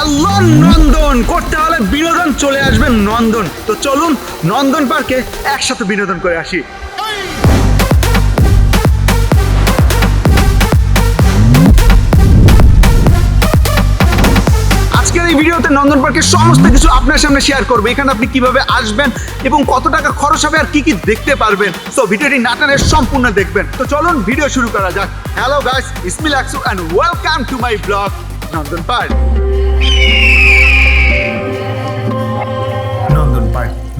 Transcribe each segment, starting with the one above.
Hello নন্দন। করতে হলে বিনোদন চলে আসবেন নন্দন। তো চলুন নন্দন পার্কে একসাথে বিনোদন করে আসি। ভিডিওতে নন্দন পার্কের সমস্ত কিছু আপনার সামনে শেয়ার করব। এখানে আপনি কীভাবে আসবেন এবং কত টাকা খরচ হবে আর কি কি দেখতে পারবেন। তো ভিডিওটি নাটানে সম্পূর্ণ দেখবেন। তো চলুন ভিডিও শুরু করা যাক। Hello guys Ismil Aksu and welcome to my blog Nandan park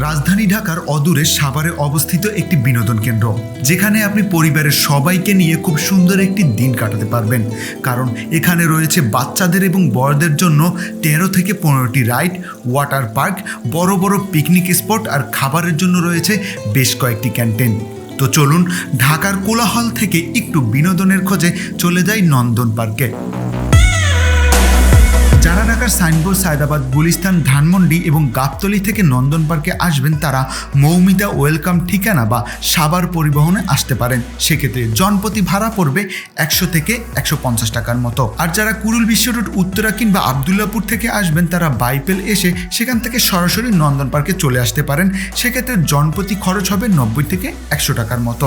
রাজধানী ঢাকার অদূরে সাভারে অবস্থিত একটি বিনোদন কেন্দ্র, যেখানে আপনি পরিবারের সবাইকে নিয়ে খুব সুন্দর একটি দিন কাটাতে পারবেন। কারণ এখানে রয়েছে বাচ্চাদের এবং বড়দের জন্য তেরো থেকে পনেরোটি রাইড, ওয়াটার পার্ক, বড় বড় পিকনিক স্পট আর খাবারের জন্য রয়েছে বেশ কয়েকটি ক্যান্টিন। তো চলুন ঢাকার কোলাহল থেকে একটু বিনোদনের খোঁজে চলে যাই নন্দন পার্কে। ঢাকার সাইনবোর্ড সায়দাবাদ, গুলিস্তান, ধানমন্ডি এবং গাবতলি থেকে নন্দন পার্কে আসবেন তারা মৌমিতা ওয়েলকাম ঠিকানা বা সাবার পরিবহনে আসতে পারেন। সেক্ষেত্রে জনপ্রতি ভাড়া পড়বে একশো থেকে একশো পঞ্চাশ টাকার মতো। আর যারা কুরুল বিশ্ব রোড, উত্তরা কিংবা আবদুল্লাপুর থেকে আসবেন, তারা বাইপেল এসে সেখান থেকে সরাসরি নন্দন পার্কে চলে আসতে পারেন। সেক্ষেত্রে জনপ্রতি খরচ হবে নব্বই থেকে একশো টাকার মতো।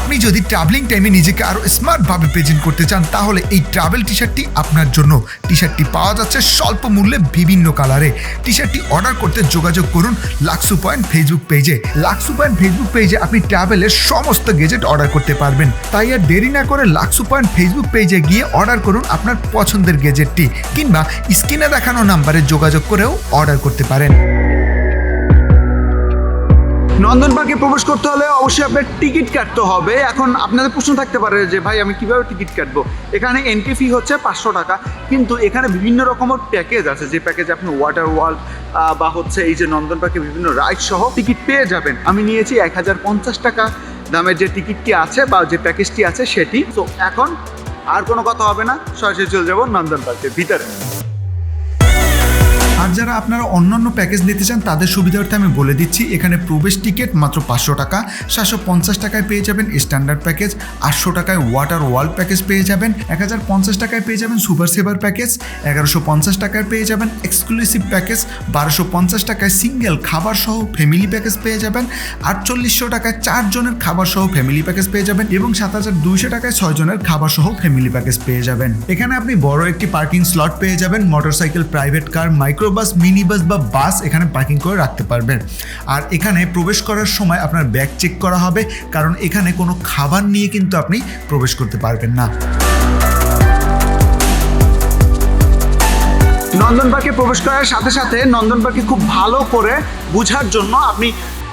আপনি যদি ট্রাভেলিং টাইমে নিজেকে আরও স্মার্টভাবে প্রেজেন্ট করতে চান, তাহলে এই ট্রাভেল টি শার্টটি আপনার জন্য। টি শার্টটি পাওয়া যাচ্ছে স্বল্প মূল্যে বিভিন্ন কালারে টি শার্টটি অর্ডার করতে যোগাযোগ করুন লাক্সু পয়েন্ট ফেসবুক পেজে লাক্সু পয়েন্ট ফেসবুক পেজে আপনি ট্রাভেলের সমস্ত গেজেট অর্ডার করতে পারবেন। তাই আর দেরি না করে লাক্সু পয়েন্ট ফেসবুক পেজে গিয়ে অর্ডার করুন আপনার পছন্দের গেজেটটি কিংবা স্ক্রিনে দেখানো নাম্বারে যোগাযোগ করেও অর্ডার করতে পারেন। নন্দন পার্কে প্রবেশ করতে হলে অবশ্যই আপনার টিকিট কাটতে হবে। এখন আপনাদের প্রশ্ন থাকতে পারে যে, ভাই, আমি কীভাবে টিকিট কাটবো? এখানে এন্ট্রি ফি হচ্ছে পাঁচশো টাকা। কিন্তু এখানে বিভিন্ন রকমের প্যাকেজ আছে। যে প্যাকেজে আপনি ওয়াটার ওয়ার্ল্ড বা হচ্ছে এই যে নন্দন পার্কে বিভিন্ন রাইড সহ টিকিট পেয়ে যাবেন। আমি নিয়েছি এক হাজার পঞ্চাশ টাকা। দামের যে টিকিটটি আছে বা যে প্যাকেজটি আছে সেটি। তো এখন আর কোনো কথা হবে না। সরাসরি চলে যাব নন্দন পার্কের ভিতরে। আর যারা আপনারা অন্যান্য প্যাকেজ নিতে চান, তাদের সুবিধার্থে আমি বলে দিচ্ছি, এখানে প্রবেশ টিকিট মাত্র পাঁচশো টাকা। সাতশো পঞ্চাশ টাকায় পেয়ে যাবেন স্ট্যান্ডার্ড প্যাকেজ আটশো টাকায় ওয়াটার ওয়ার্ল্ড প্যাকেজ পেয়ে যাবেন, এক হাজার পঞ্চাশ টাকায় পেয়ে যাবেন সুপার সেভার প্যাকেজ এগারোশো পঞ্চাশ টাকায় পেয়ে যাবেন এক্সক্লুসিভ প্যাকেজ বারোশো পঞ্চাশ টাকায় সিঙ্গেল খাবার সহ ফ্যামিলি প্যাকেজ পেয়ে যাবেন, আটচল্লিশশো টাকায় চারজনের খাবার সহ ফ্যামিলি প্যাকেজ পেয়ে যাবেন এবং সাত হাজার দুইশো টাকায় ছয়জনের খাবার সহ ফ্যামিলি প্যাকেজ পেয়ে যাবেন। এখানে আপনি বড় একটি পার্কিং স্লট পেয়ে যাবেন motorcycle private car microbus mini bus বা বাস এখানে পার্কিং করে রাখতে পারবেন। আর এখানে প্রবেশ করার সময় আপনার ব্যাগ চেক করা হবে, কারণ এখানে কোনো খাবার নিয়ে কিন্তু আপনি প্রবেশ করতে পারবেন না। নন্দন পার্কে প্রবেশ করার সাথে সাথে নন্দন পার্কে খুব ভালো করে বোঝার জন্য আপনি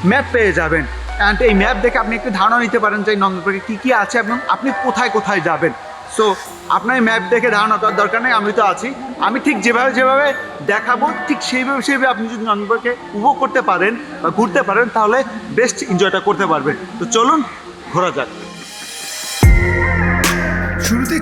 ম্যাপ পেয়ে যাবেন। অ্যান্ড এই ম্যাপ দেখে আপনি একটু ধারণা নিতে পারেন যে নন্দন পার্কে কী কী আছে এবং আপনি কোথায় কোথায় যাবেন। সো আপনার ম্যাপ দেখে ধারণা করার দরকার নেই, আমি তো আছি। আমি ঠিক যেভাবে যেভাবে দেখাবো, ঠিক সেইভাবে সেইভাবে আপনি যদি নন্দন উপভোগ করতে পারেন বা ঘুরতে পারেন, তাহলে বেস্ট এনজয়টা করতে পারবেন। তো চলুন, ঘোরা যাক।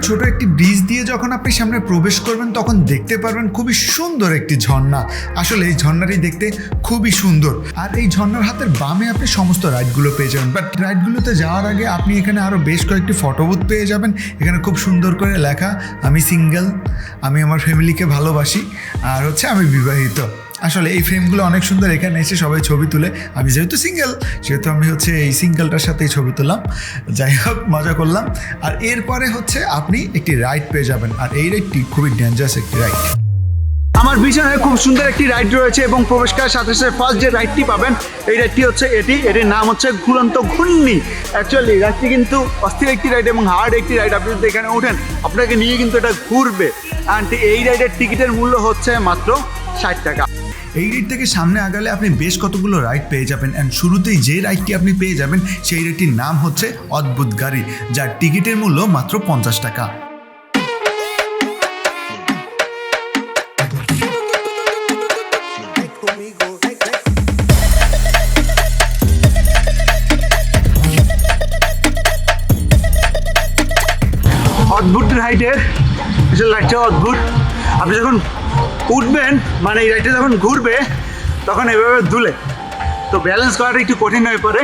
ছোট একটি ব্রিজ দিয়ে যখন আপনি সামনে প্রবেশ করবেন, তখন দেখতে পারবেন খুবই সুন্দর একটি ঝর্ণা। আসলে এই ঝর্ণাটি দেখতে খুবই সুন্দর। আর এই ঝর্ণার হাতের বামে আপনি সমস্ত রাইডগুলো পেয়ে যাবেন। বাট রাইডগুলোতে যাওয়ার আগে আপনি এখানে আরও বেশ কয়েকটি ফটোবুথ পেয়ে যাবেন। এখানে খুব সুন্দর করে লেখা, আমি সিঙ্গেল আমি আমার ফ্যামিলিকে ভালোবাসি, আর হচ্ছে আমি বিবাহিত। আসলে এই ফ্রেমগুলো অনেক সুন্দর, এখানে এসে সবাই ছবি তুলে। আমি যেহেতু সিঙ্গেল সেহেতু আমি হচ্ছে এই সিঙ্গেলটার সাথেই ছবি তুললাম। যাই হোক, মজা করলাম। আর এরপরে হচ্ছে আপনি একটি রাইড পেয়ে যাবেন। আর এই রাইডটি খুবই ডেঞ্জারাস একটি রাইড আমার পিছনে খুব সুন্দর একটি রাইড রয়েছে এবং প্রবেশ করার সাথে সাথে ফার্স্ট যে রাইডটি পাবেন, এই রাইডটি হচ্ছে এটি। এটির নাম হচ্ছে ঘুরন্ত ঘূর্ণি। অ্যাকচুয়ালি রাইডটি কিন্তু অস্থির একটি রাইড এবং হার্ড একটি রাইড আপনি যদি এখানে ওঠেন আপনাকে নিয়ে কিন্তু এটা ঘুরবে। অ্যান্ড এই রাইডের টিকিটের মূল্য হচ্ছে মাত্র ষাট টাকা। এই রাইড থেকে সামনে আগালে আপনি বেশ কতগুলো রাইড পেয়ে যাবেন। অ্যান্ড শুরুতেই যে রাইডটি আপনি পেয়ে যাবেন, সেই রাইডটির নাম হচ্ছে অদ্ভুত গাড়ি, যার টিকিটের মূল্য মাত্র পঞ্চাশ টাকা। অদ্ভুত রাইডের রাইডটা অদ্ভুত। আপনি যখন উঠবেন মানে এই রাইডটা যখন ঘুরবে, তখন এভাবে দুলে তো ব্যালেন্স করাটা একটু কঠিন হয়ে পড়ে,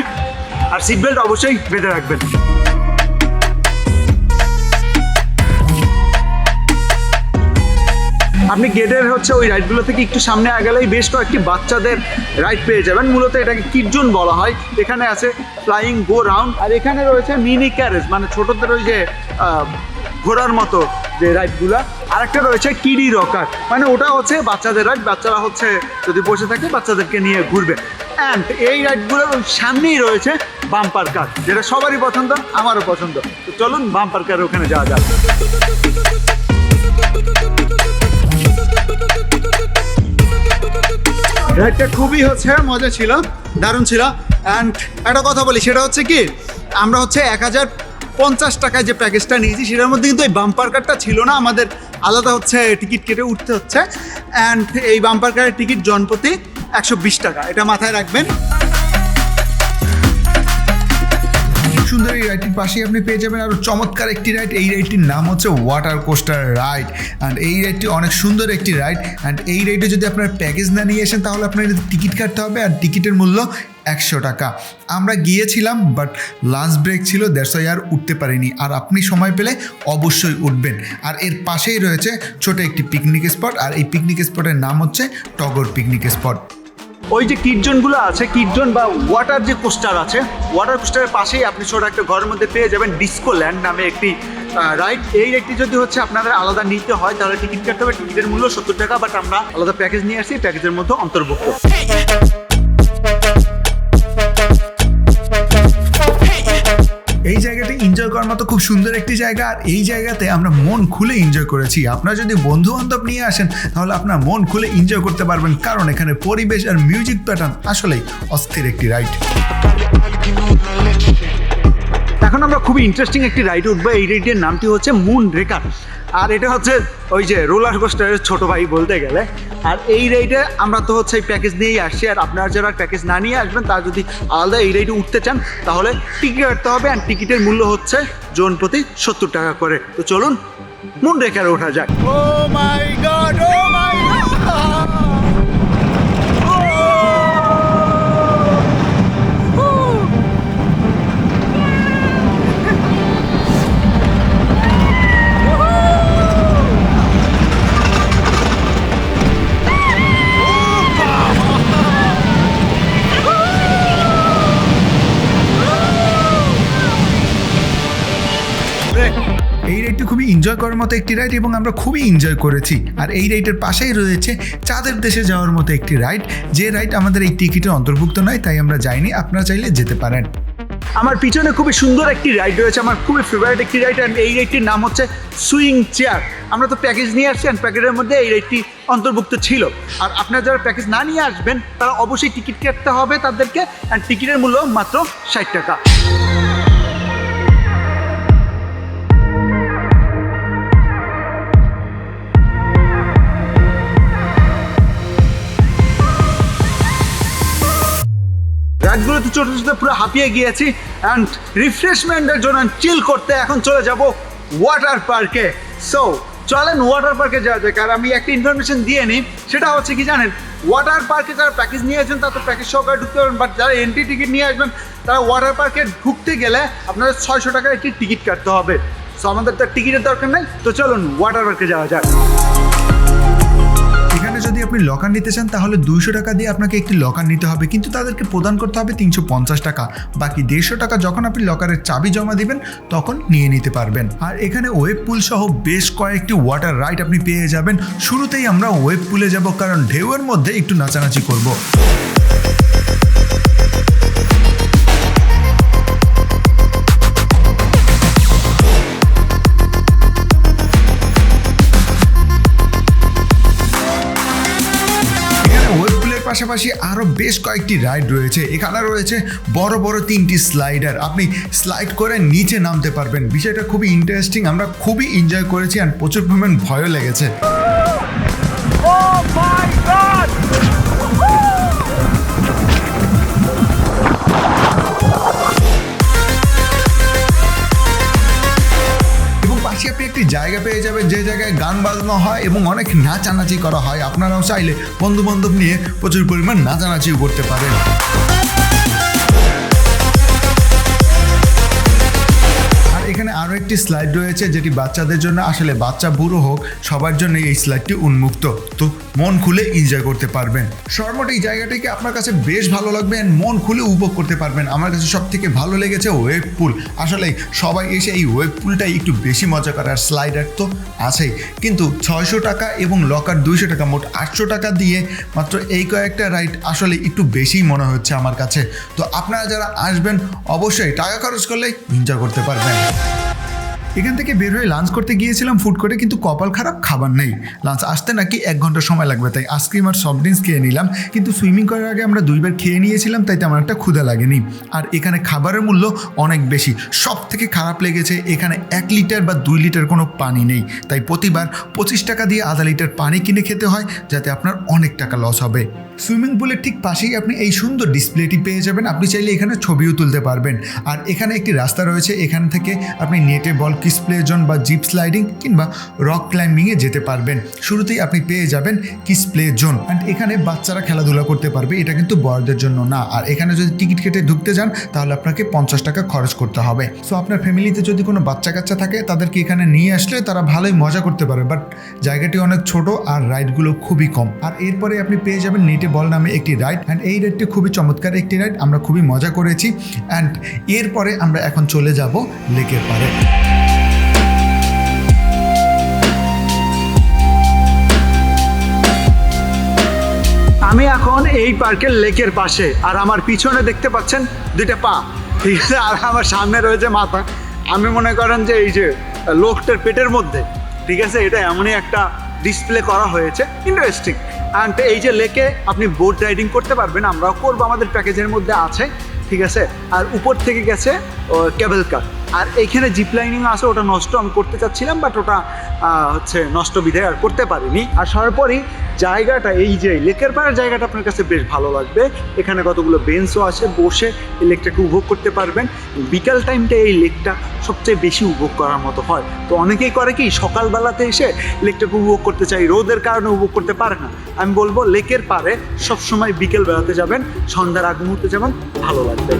আর সিট বেল্ট অবশ্যই বেঁধে রাখবেন। আপনি গেটের হচ্ছে ওই রাইডগুলো থেকে একটু সামনে আগেলেই বেশ কয়েকটি বাচ্চাদের রাইড পেয়ে যাবেন। মূলত এটাকে কিডজোন বলা হয়। এখানে আছে ফ্লাইং গো রাউন্ড আর এখানে রয়েছে মিনি ক্যারেজ মানে ছোটদের ওই যে ঘোড়ার মতো যে রাইডগুলো আরেকটা রয়েছে কিডি রকার মানে ওটা হচ্ছে বাচ্চাদের রাইড বাচ্চারা হচ্ছে যদি বসে থাকে বাচ্চাদেরকে নিয়ে ঘুরবে। অ্যান্ড এই রাইডগুলোর সামনেই রয়েছে বাম্পার কার যেটা সবারই পছন্দ, আমারও পছন্দ। তো চলুন বাম্পার কার ওখানে যাওয়া যাক। রাইডটা খুবই হচ্ছে মজা ছিল, দারুণ ছিল। অ্যান্ড একটা কথা বলি, সেটা হচ্ছে কি, আমরা হচ্ছে এক হাজার পঞ্চাশ টাকায় যে প্যাকেজটা নিয়েছি, সেটার মধ্যে কিন্তু এই বাম্পার কারটা ছিল না। আমাদের আলাদা হচ্ছে টিকিট কেটে উঠতে হচ্ছে। অ্যান্ড এই বাম্পার কারের টিকিট জনপ্রতি একশো বিশ টাকা। এটা মাথায় রাখবেন। রাইডটির পাশেই আপনি পেয়ে যাবেন আরও চমৎকার একটি রাইড। এই রাইডটির নাম হচ্ছে ওয়াটার কোস্টার রাইড অ্যান্ড এই রাইডটি অনেক সুন্দর একটি রাইড। অ্যান্ড এই রাইডে যদি আপনার প্যাকেজ না নিয়ে আসেন, তাহলে আপনার টিকিট কাটতে হবে। আর টিকিটের মূল্য একশো টাকা। আমরা গিয়েছিলাম বাট লাঞ্চ ব্রেক ছিল দেড়শো আর উঠতে পারিনি। আর আপনি সময় পেলে অবশ্যই উঠবেন। আর এর পাশেই রয়েছে ছোট একটি পিকনিক স্পট আর এই পিকনিক স্পটের নাম হচ্ছে টগর পিকনিক স্পট ওই যে কিটজনগুলো আছে কিটজন বা ওয়াটার যে কোস্টার আছে ওয়াটার কোস্টারের পাশেই আপনি ছোট একটা ঘরের মধ্যে পেয়ে যাবেন ডিসকো ল্যান্ড নামে একটি রাইট এই রাইডটি যদি হচ্ছে আপনাদের আলাদা নিতে হয়, তাহলে টিকিট কাটতে হবে। টিকিটের মূল্য সত্তর টাকা বাট আমরা আলাদা প্যাকেজ নিয়ে আসি প্যাকেজের মধ্যে অন্তর্ভুক্ত। এনজয় করার মতো খুব সুন্দর একটি জায়গা। আর এই জায়গাতে আমরা মন খুলে এনজয় করেছি। আপনারা যদি বন্ধু বান্ধব নিয়ে আসেন, তাহলে আপনার মন খুলে এনজয় করতে পারবেন। কারণ এখানে পরিবেশ আর মিউজিক প্যাটার্ন আসলেই অস্থির একটি রাইড এখন আমরা খুবই ইন্টারেস্টিং একটি রাইড উঠবো। এই রাইডের নামটি হচ্ছে মুন রেকার আর এটা হচ্ছে ওই যে রোলার কোস্টারের ছোট ভাই বলতে গেলে। আর এই রেটে আমরা তো হচ্ছে এই প্যাকেজ নিয়েই আসছি। আর আপনারা যারা প্যাকেজ না নিয়ে আসবেন, তারা যদি আলাদা এই রেটে উঠতে চান, তাহলে টিকিট কাটতে হবে আর টিকিটের মূল্য হচ্ছে জোন প্রতি সত্তর টাকা করে। তো চলুন মন রেখে ওঠা যাক। ও মাই গড ও মাই এনজয় করার মতো একটি রাইড এবং আমরা খুবই এনজয় করেছি। আর এই রাইডের পাশেই রয়েছে চাঁদের দেশে যাওয়ার মতো একটি রাইড যে রাইড আমাদের এই টিকিটে অন্তর্ভুক্ত নয়, তাই আমরা যাইনি। আপনারা চাইলে যেতে পারেন। আমার পিছনে খুবই সুন্দর একটি রাইড রয়েছে। আমার খুবই ফেভারিট একটি রাইড অ্যান্ড এই রাইডটির নাম হচ্ছে সুইং চেয়ার আমরা তো প্যাকেজ নিয়ে আসছি অ্যান্ড প্যাকেজের মধ্যে এই রাইডটি অন্তর্ভুক্ত ছিল। আর আপনারা যারা প্যাকেজ না নিয়ে আসবেন, তারা অবশ্যই টিকিট কাটতে হবে তাদেরকে। অ্যান্ড টিকিটের মূল্য মাত্র ষাট টাকা। রাতগুলোতে চলতে চলতে পুরো হাঁপিয়ে গিয়েছি। অ্যান্ড রিফ্রেশমেন্টের জন্য চিল করতে এখন চলে যাব ওয়াটার পার্কে সো চলেন ওয়াটার পার্কে যাওয়া যাক। আর আমি একটা ইনফরমেশন দিয়ে নিই। সেটা হচ্ছে কি জানেন? ওয়াটার পার্কে যারা প্যাকেজ নিয়ে আসবেন তারা তো প্যাকেজ সহকারে ঢুকতে পারবেন। বাট যারা এন্ট্রি টিকিট নিয়ে আসবেন, তারা ওয়াটার পার্কে ঢুকতে গেলে আপনাদের ছয়শো টাকার একটি টিকিট কাটতে হবে। সো আমাদের তো টিকিটের দরকার নেই। তো চলুন ওয়াটার পার্কে যাওয়া যদি আপনি লকার নিতে চান, তাহলে দুইশো টাকা দিয়ে আপনাকে একটি লকার নিতে হবে। কিন্তু তাদেরকে প্রদান করতে হবে তিনশো পঞ্চাশ টাকা। বাকি দেড়শো টাকা যখন আপনি লকারের চাবি জমা দিবেন, তখন নিয়ে নিতে পারবেন। আর এখানে ওয়েব পুল সহ বেশ কয়েকটি ওয়াটার রাইড আপনি পেয়ে যাবেন। শুরুতেই আমরা ওয়েব পুলে যাব, কারণ ঢেউয়ের মধ্যে একটু নাচানাচি করব। পাশাপাশি আরও বেশ কয়েকটি রাইড রয়েছে। এখানে রয়েছে বড় বড় তিনটি স্লাইডার। আপনি স্লাইড করে নিচে নামতে পারবেন। বিষয়টা খুবই ইন্টারেস্টিং আমরা খুবই এনজয় করেছি আর প্রচুর পরিমাণ ভয়ও লেগেছে। এবং জায়গা পেয়ে যাবে, যে জায়গায় গান বাজানো হয় এবং অনেক নাচানাচি করা হয়। আপনারাও চাইলে বন্ধু বান্ধব নিয়ে প্রচুর পরিমাণ নাচানাচিও করতে পারেন। এখানে আরও একটি স্লাইড রয়েছে যেটি বাচ্চাদের জন্য আসলে বাচ্চা বুড়ো হোক, সবার জন্য এই স্লাইডটি উন্মুক্ত। তো মন খুলে এনজয় করতে পারবেন। শর্মট এই জায়গাটিকে আপনার কাছে বেশ ভালো লাগবে অ্যান্ড মন খুলে উপভোগ করতে পারবেন। আমার কাছে সব থেকে ভালো লেগেছে ওয়েব পুল আসলে সবাই এসে এই ওয়েব পুলটাই একটু বেশি মজা করে আর স্লাইডার তো আছেই। কিন্তু ছয়শো টাকা এবং লকার দুইশো টাকা, মোট আটশো টাকা দিয়ে মাত্র এই কয়েকটা রাইড আসলে একটু বেশিই মনে হচ্ছে আমার কাছে। তো আপনারা যারা আসবেন, অবশ্যই টাকা খরচ করলে এনজয় করতে পারবেন। এখান থেকে বের হয়ে লাঞ্চ করতে গিয়েছিলাম ফুড কোর্টে কিন্তু কপাল খারাপ, খাবার নেই। লাঞ্চ আসতে নাকি এক ঘণ্টা সময় লাগবে, তাই আইসক্রিম আর সফট ড্রিঙ্কস খেয়ে নিলাম। কিন্তু সুইমিং করার আগে আমরা দুইবার খেয়ে নিয়েছিলাম, তাই তেমন একটা ক্ষুধা লাগেনি। আর এখানে খাবারের মূল্য অনেক বেশি। সব থেকে খারাপ লেগেছে, এখানে এক লিটার বা দুই লিটার কোনো পানি নেই। তাই প্রতিবার পঁচিশ টাকা দিয়ে আধা লিটার পানি কিনে খেতে হয়, যাতে আপনার অনেক টাকা লস হবে। সুইমিং পুলের ঠিক পাশেই আপনি এই সুন্দর ডিসপ্লেটি পেয়ে যাবেন। আপনি চাইলে এখানে ছবিও তুলতে পারবেন। আর এখানে একটি রাস্তা রয়েছে, এখান থেকে আপনি নেটে বল কিস প্লে জোন বা জিপ স্লাইডিং কিংবা রক ক্লাইম্বিংয়ে যেতে পারবেন। শুরুতেই আপনি পেয়ে যাবেন কিস প্লে জোন। অ্যান্ড এখানে বাচ্চারা খেলাধুলা করতে পারবে, এটা কিন্তু বড়দের জন্য না। আর এখানে যদি টিকিট কেটে ঢুকতে যান, তাহলে আপনাকে পঞ্চাশ টাকা খরচ করতে হবে। সো আপনার ফ্যামিলিতে যদি কোনো বাচ্চা কাচ্চা থাকে, তাদেরকে এখানে নিয়ে আসলে তারা ভালোই মজা করতে পারে বাট জায়গাটি অনেক ছোট আর রাইডগুলো খুবই কম। আর এরপরে আপনি পেয়ে যাবেন নেটে বল নামে একটি রাইড। অ্যান্ড এই রাইডটি খুবই চমৎকার একটি রাইড। আমরা খুবই মজা করেছি। অ্যান্ড এরপরে আমরা এখন চলে যাব লেকের পারে আমি এখন এই পার্কের লেকের পাশে, আর আমার পিছনে দেখতে পাচ্ছেন দুইটা পা। ঠিক আছে আর আমার সামনে রয়েছে মাথা। আমি মনে করেন যে এই যে লোকটার পেটের মধ্যে, ঠিক আছে, এটা এমনই একটা ডিসপ্লে করা হয়েছে। ইন্টারেস্টিং অ্যান্ড এই যে লেকে আপনি বোট রাইডিং করতে পারবেন, আমরাও করব, আমাদের প্যাকেজের মধ্যে আছে, ঠিক আছে? আর উপর থেকে গেছে কেবল কার আর এইখানে জিপ লাইনিং আছে, ওটা নষ্ট আমি করতে চাচ্ছিলাম বাট ওটা হচ্ছে নষ্ট বিধায় আর করতে পারিনি। আর সর্বোপরি জায়গাটা, এই যে লেকের পাড়ের জায়গাটা আপনার কাছে বেশ ভালো লাগবে। এখানে কতগুলো বেঞ্চও আছে, বসে এই লেকটাকে উপভোগ করতে পারবেন। বিকাল টাইমটা এই লেকটা সবচেয়ে বেশি উপভোগ করার মতো হয়। তো অনেকেই করে কি, সকালবেলাতে এসে লেকটাকে উপভোগ করতে চাই রোদের কারণে উপভোগ করতে পারে না। আমি বলব, লেকের পাড়ে সবসময় বিকেলবেলাতে যাবেন, সন্ধ্যার আগ মুহূর্তে যাবেন, ভালো লাগবে।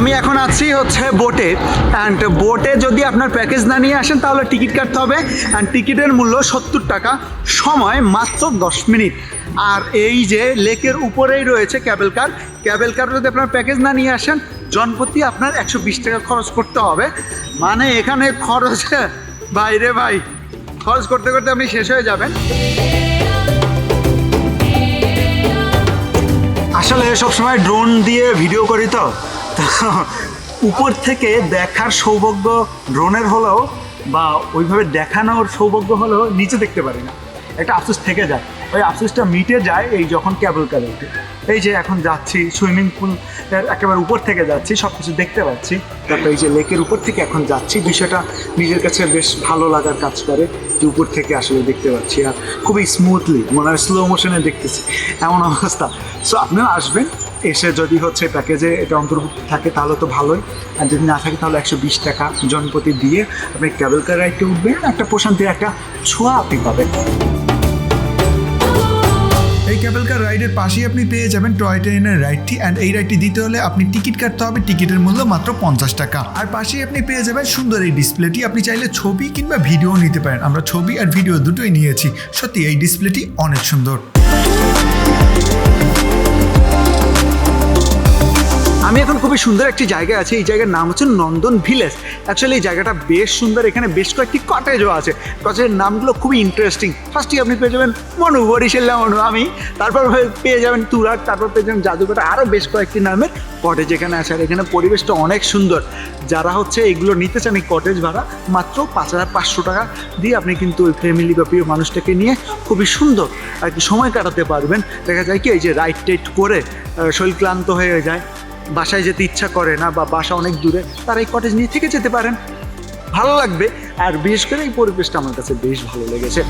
আমি এখন আছি হচ্ছে বোটে অ্যান্ড বোটে যদি আপনার প্যাকেজ না নিয়ে আসেন, তাহলে টিকিট কাটতে হবে অ্যান্ড টিকিটের মূল্য সত্তর টাকা, সময় মাত্র দশ মিনিট। আর এই যে লেকের উপরেই রয়েছে ক্যাবেল কার ক্যাবেল কার যদি আপনার প্যাকেজ না নিয়ে আসেন, জনপ্রতি আপনার একশো বিশ টাকা খরচ করতে হবে। মানে এখানে খরচ বাইরে ভাই, খরচ করতে করতে আপনি শেষ হয়ে যাবেন। আসলে সবসময় ড্রোন দিয়ে ভিডিও করি তো তো। উপর থেকে দেখার সৌভাগ্য ড্রোনের হলেও বা ওইভাবে দেখানোর সৌভাগ্য হলেও নিচে দেখতে পারি না। একটা আফসোস থেকে যায়। ওই আফসোসটা মিটে যায় এই যখন ক্যাবল কারে উঠে। এই যে এখন যাচ্ছি, সুইমিং পুল একেবারে উপর থেকে যাচ্ছি সব কিছু দেখতে পাচ্ছি। তারপর এই যে লেকের উপর থেকে এখন যাচ্ছি, বিষয়টা নিজের কাছে বেশ ভালো লাগার কাজ করে যে উপর থেকে আসলে দেখতে পাচ্ছি আর খুবই স্মুথলি মনে হয় স্লো মোশনে দেখতেছি। এমন অবস্থা। সো আপনিও আসবেন এসে যদি হচ্ছে প্যাকেজে এটা অন্তর্ভুক্ত থাকে, তাহলে তো ভালোই। আর যদি না থাকে, তাহলে একশো বিশ টাকা জনপ্রতি দিয়ে আপনি ক্যাবেল কার রাইডে উঠবেন, একটা প্রশান্তির একটা ছোঁয়া আপনি পাবেন। এই ক্যাবেল কার রাইডের পাশেই আপনি পেয়ে যাবেন টয় ট্রেনের রাইডটি অ্যান্ড এই রাইডটি দিতে হলে আপনি টিকিট কাটতে হবে টিকিটের মূল্য মাত্র পঞ্চাশ টাকা। আর পাশেই আপনি পেয়ে যাবেন সুন্দর এই ডিসপ্লেটি আপনি চাইলে ছবি কিংবা ভিডিও নিতে পারেন। আমরা ছবি আর ভিডিও দুটোই নিয়েছি। সত্যি, এই ডিসপ্লেটি অনেক সুন্দর। আমি এখন খুবই সুন্দর একটি জায়গায় আছি। এই জায়গার নাম হচ্ছে নন্দন ভিলেজ। অ্যাকচুয়ালি এই জায়গাটা বেশ সুন্দর। এখানে বেশ কয়েকটি কটেজও আছে। কটেজের নামগুলো খুবই ইন্টারেস্টিং ফার্স্টে আপনি পেয়ে যাবেন মনু বরিশাল্লা মনু, আমি। তারপর পেয়ে যাবেন তুরার তারপর পেয়ে যাবেন জাদুঘাটা আরও বেশ কয়েকটি নামের কটেজ এখানে আছে। আর এখানে পরিবেশটা অনেক সুন্দর। যারা হচ্ছে এগুলো নিতে চান এই কটেজ ভাড়া, মাত্র পাঁচ হাজার পাঁচশো টাকা দিয়ে আপনি কিন্তু ওই ফ্যামিলি বা প্রিয় মানুষটাকে নিয়ে খুবই সুন্দর আর কি সময় কাটাতে পারবেন। দেখা যায় কি, এই যে রাইড টাইড করে শরীর ক্লান্ত হয়ে যায়। বাসায় যেতে ইচ্ছা করে না বা বাসা অনেক দূরে, তারা এই কটেজ নিয়ে থেকে যেতে পারেন। ভালো লাগবে আর বিশেষ করে এই পরিবেশটা আমার কাছে বেশ ভালো লেগেছে।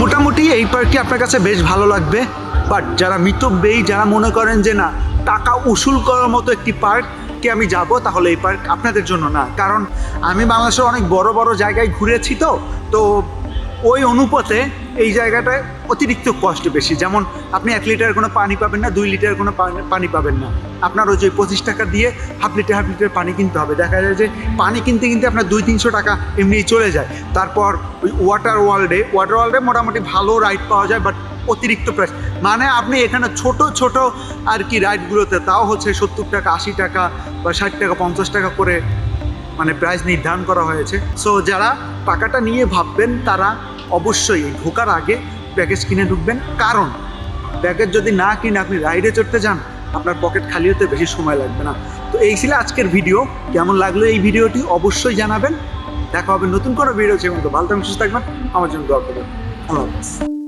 মোটামুটি এই পার্কটি আপনার কাছে বেশ ভালো লাগবে বাট যারা মিতব্যয়ী, যারা মনে করেন যে না, টাকা উসুল করার মতো একটি পার্ক পার্ককে আমি যাব, তাহলে এই পার্ক আপনাদের জন্য না। কারণ আমি বাংলাদেশের অনেক বড় বড় জায়গায় ঘুরেছি তো তো ওই অনুপাতে এই জায়গাটায় অতিরিক্ত কষ্ট বেশি। যেমন আপনি এক লিটার কোনো পানি পাবেন না, দুই লিটার কোনো পানি- পাবেন না। আপনার ওই যে পঁচিশ টাকা দিয়ে হাফ লিটার হাফ লিটার পানি কিনতে হবে। দেখা যায় যে পানি কিনতে কিনতে আপনার দুই তিনশো টাকা এমনিই চলে যায়। তারপর ওই ওয়াটার ওয়ার্ল্ডে ওয়াটার ওয়ার্ল্ডে মোটামুটি ভালো রাইড পাওয়া যায় বাট অতিরিক্ত প্রাইস মানে আপনি এখানে ছোট ছোট আর কি রাইডগুলোতে তাও হচ্ছে সত্তর টাকা, আশি টাকা বা ষাট টাকা, পঞ্চাশ টাকা করে মানে প্রাইস নির্ধারণ করা হয়েছে। সো যারা টাকাটা নিয়ে ভাববেন, তারা অবশ্যই ঢোকার আগে প্যাকেজ কিনে ঢুকবেন। কারণ প্যাকেজ যদি না কিনে আপনি রাইডে চড়তে যান, আপনার পকেট খালি হতে বেশি সময় লাগবে না। তো এই ছিল আজকের ভিডিও কেমন লাগল এই ভিডিওটি অবশ্যই জানাবেন। দেখা হবে নতুন কোনো ভিডিও সেগুলো ভালো থাকবেন, সুস্থ থাকবেন। আমার জন্য দরকার করবেন। আল্লাহ হাফিজ।